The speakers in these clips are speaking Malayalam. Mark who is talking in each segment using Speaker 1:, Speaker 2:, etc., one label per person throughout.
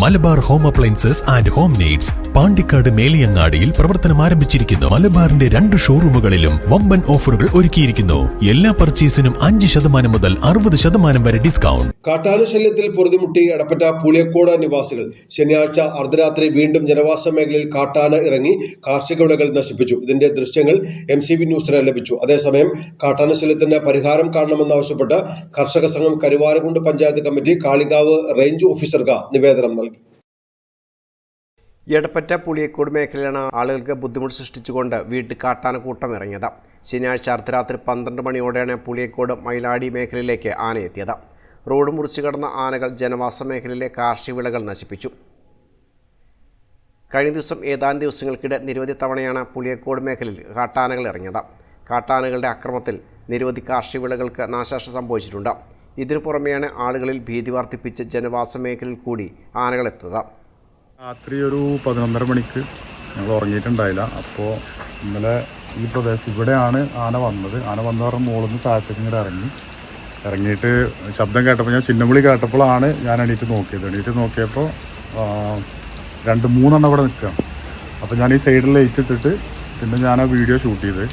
Speaker 1: Malabar home appliances and home needs Pandikkad മേലിയങ്ങാടിയിൽ പ്രവർത്തനം ആരംഭിച്ചിരിക്കുന്നു. മലബാറിന്റെ രണ്ട് ഷോറൂമുകളിലും വമ്പൻ ഓഫറുകൾ ഒരുക്കിയിരിക്കുന്നു. എല്ലാ പർച്ചേസിനും അഞ്ച് ശതമാനം മുതൽ അറുപത് ശതമാനം വരെ ഡിസ്കൗണ്ട്.
Speaker 2: കാട്ടാന ശല്യത്തിൽ പൊറുതിമുട്ടി അടപ്പറ്റ പുളിയക്കോട നിവാസികൾ ശനിയാഴ്ച അർദ്ധരാത്രി വീണ്ടും ജനവാസ മേഖലയിൽ കാട്ടാന ഇറങ്ങി കാർഷിക വിളകൾ നശിപ്പിച്ചു. ഇതിന്റെ ദൃശ്യങ്ങൾ എം സി ബി ന്യൂസിന് ലഭിച്ചു. അതേസമയം കാട്ടാന ശല്യത്തിന് പരിഹാരം കാണണമെന്നാവശ്യപ്പെട്ട് കർഷക സംഘം കരുവാരകുണ്ട് പഞ്ചായത്ത് കമ്മിറ്റി കാളികാവ് റേഞ്ച് ഓഫീസർക്ക് നിവേദനം നൽകി.
Speaker 3: എടപ്പറ്റ പുളിയക്കോട് മേഖലയിലാണ് ആളുകൾക്ക് ബുദ്ധിമുട്ട് സൃഷ്ടിച്ചുകൊണ്ട് വീട്ടിൽ കാട്ടാനക്കൂട്ടം ഇറങ്ങിയത് ശനിയാഴ്ച അർദ്ധരാത്രി പന്ത്രണ്ട് മണിയോടെയാണ് പുളിയക്കോട് മൈലാടി മേഖലയിലേക്ക് ആനയെത്തിയത്. റോഡ് മുറിച്ചു കടന്ന ആനകൾ ജനവാസ മേഖലയിലെ കാർഷിക വിളകൾ നശിപ്പിച്ചു. കഴിഞ്ഞ ദിവസം ഏതാനും ദിവസങ്ങൾക്കിടെ നിരവധി തവണയാണ് പുളിയക്കോട് മേഖലയിൽ കാട്ടാനകൾ ഇറങ്ങിയത്. കാട്ടാനകളുടെ അക്രമത്തിൽ നിരവധി കാർഷിക വിളകൾക്ക് നാശനഷ്ടം സംഭവിച്ചിട്ടുണ്ട്. ഇതിനു പുറമെയാണ് ആളുകളിൽ ഭീതി വർദ്ധിപ്പിച്ച് ജനവാസ മേഖലയിൽ കൂടി ആനകൾ എത്തുന്നത്.
Speaker 4: രാത്രി ഒരു പതിനൊന്നര മണിക്ക് ഞങ്ങൾ ഉറങ്ങിയിട്ടുണ്ടായില്ല. അപ്പോൾ ഇന്നലെ ഈ പ്രദേശത്ത് ഇവിടെയാണ് ആന വന്നത്. ആന വന്ന പറഞ്ഞ മുകളിൽ നിന്ന് താഴത്തേക്ക് ഇങ്ങോട്ട് ഇറങ്ങി. ഇറങ്ങിയിട്ട് ശബ്ദം കേട്ടപ്പോൾ ഞാൻ ചിന്നവിളി കേട്ടപ്പോഴാണ് ഞാൻ എണീറ്റ് നോക്കിയത്. എണീറ്റ് നോക്കിയപ്പോൾ രണ്ട് മൂന്നെണ്ണം അവിടെ നിൽക്കുക അപ്പോൾ ഞാൻ ഈ സൈഡിൽ ലൈറ്റ് ഇട്ടിട്ട് പിന്നെ ഞാൻ ആ വീഡിയോ ഷൂട്ട് ചെയ്ത്.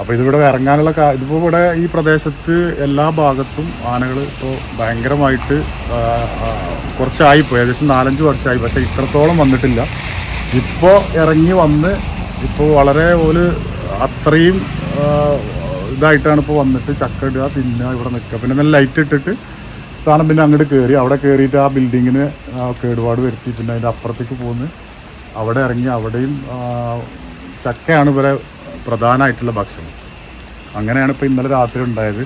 Speaker 4: അപ്പോൾ ഇതിവിടെ ഇറങ്ങാനുള്ള കാ ഇതിപ്പോൾ ഇവിടെ ഈ പ്രദേശത്ത് എല്ലാ ഭാഗത്തും ആനകൾ ഇപ്പോൾ ഭയങ്കരമായിട്ട് കുറച്ചായി ആ, കുറച്ചായിപ്പോയി. ഏകദേശം നാലഞ്ച് വർഷമായി പക്ഷേ ഇത്രത്തോളം വന്നിട്ടില്ല. ഇപ്പോൾ ഇറങ്ങി വന്ന് ഇപ്പോൾ വളരെ ഒരു അത്രയും ഇതായിട്ടാണ് ഇപ്പോൾ വന്നിട്ട് ചക്ക ഇടുക പിന്നെ ഇവിടെ നിൽക്കുക. പിന്നെ നല്ല ലൈറ്റ് ഇട്ടിട്ട് സാധനം പിന്നെ അങ്ങോട്ട് കയറി അവിടെ കയറിയിട്ട് ആ ബിൽഡിങ്ങിന് കേടുപാട് വരുത്തി. പിന്നെ അതിന്റെ അപ്പുറത്തേക്ക് പോന്ന് അവിടെ ഇറങ്ങി അവിടെയും ചക്കയാണ് ഇവരെ പ്രധാനമായിട്ടുള്ള ഭക്ഷണം. അങ്ങനെയാണ് ഇപ്പോൾ ഇന്നലെ രാത്രി ഉണ്ടായത്.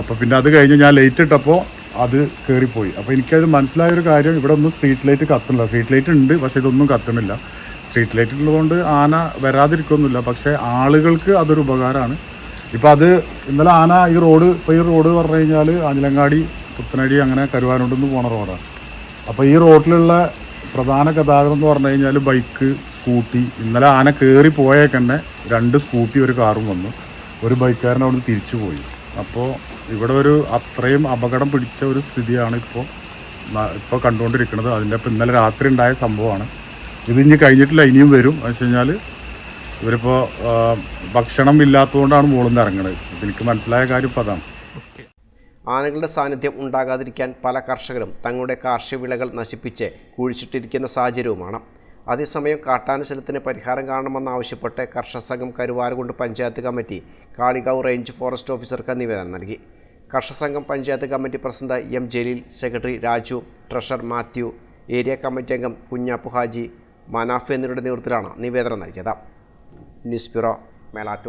Speaker 4: അപ്പോൾ പിന്നെ അത് കഴിഞ്ഞ് ഞാൻ ലൈറ്റ് ഇട്ടപ്പോൾ അത് കയറിപ്പോയി അപ്പോൾ എനിക്കത് മനസ്സിലായൊരു കാര്യം ഇവിടെ ഒന്നും സ്ട്രീറ്റ് ലൈറ്റ് കത്തുന്നില്ല. സ്ട്രീറ്റ് ലൈറ്റ് ഉണ്ട് പക്ഷേ ഇതൊന്നും കത്തുന്നില്ല. സ്ട്രീറ്റ് ലൈറ്റ് ഉള്ളതുകൊണ്ട് ആന വരാതിരിക്കൊന്നുമില്ല. പക്ഷേ ആളുകൾക്ക് അതൊരു ഉപകാരമാണ്. ഇപ്പോൾ അത് ഇന്നലെ ആന ഈ റോഡ് ഇപ്പോൾ ഈ റോഡ് പറഞ്ഞു കഴിഞ്ഞാൽ ആഞ്ഞിലങ്ങാടി പുത്തനടി അങ്ങനെ കരുവാനുണ്ടെന്ന് പോണ റോഡാണ് അപ്പോൾ ഈ റോഡിലുള്ള പ്രധാന ഗതാഗതം എന്ന് പറഞ്ഞു കഴിഞ്ഞാൽ ബൈക്ക് സ്കൂട്ടി. ഇന്നലെ ആന കയറി പോയേക്കന്നെ രണ്ട് സ്കൂട്ടി ഒരു കാറും വന്നു. ഒരു ബൈക്കുകാരൻ അവിടുന്ന് തിരിച്ചു പോയി. അപ്പോൾ ഇവിടെ ഒരു അത്രയും അപകടം പിടിച്ച ഒരു സ്ഥിതിയാണ് ഇപ്പോൾ ഇപ്പോൾ കണ്ടുകൊണ്ടിരിക്കുന്നത്. അതിന്റെ ഇപ്പോൾ ഇന്നലെ രാത്രി ഉണ്ടായ സംഭവമാണ്. ഇത് ഇനി കഴിഞ്ഞിട്ടില്ല ഇനിയും വരും. എന്ന് വെച്ച് കഴിഞ്ഞാൽ ഇവരിപ്പോൾ ഭക്ഷണം ഇല്ലാത്തതുകൊണ്ടാണ് മുകളിൽ നിന്ന് ഇറങ്ങുന്നത് എനിക്ക് മനസ്സിലായ കാര്യം ഇപ്പോൾ അതാണ്.
Speaker 3: ആനകളുടെ സാന്നിധ്യം ഉണ്ടാകാതിരിക്കാൻ പല കർഷകരും തങ്ങളുടെ കാർഷിക വിളകൾ നശിപ്പിച്ച് കുഴിച്ചിട്ടിരിക്കുന്ന സാഹചര്യവുമാണ്. അതേസമയം കാട്ടാനശലത്തിന് പരിഹാരം കാണണമെന്നാവശ്യപ്പെട്ട് കർഷക സംഘം Karuvarakundu panchayat committee Kalikavu range forest ഓഫീസർക്ക് നിവേദനം നൽകി. കർഷക സംഘം panchayat committee president M Jaleel secretary Raju treasurer Mathew area committee അംഗം കുഞ്ഞാപ്പു ഹാജി മനാഫ് എന്നിവരുടെ നേതൃത്വത്തിലാണ് നിവേദനം നൽകിയത്. News bureau Melattur.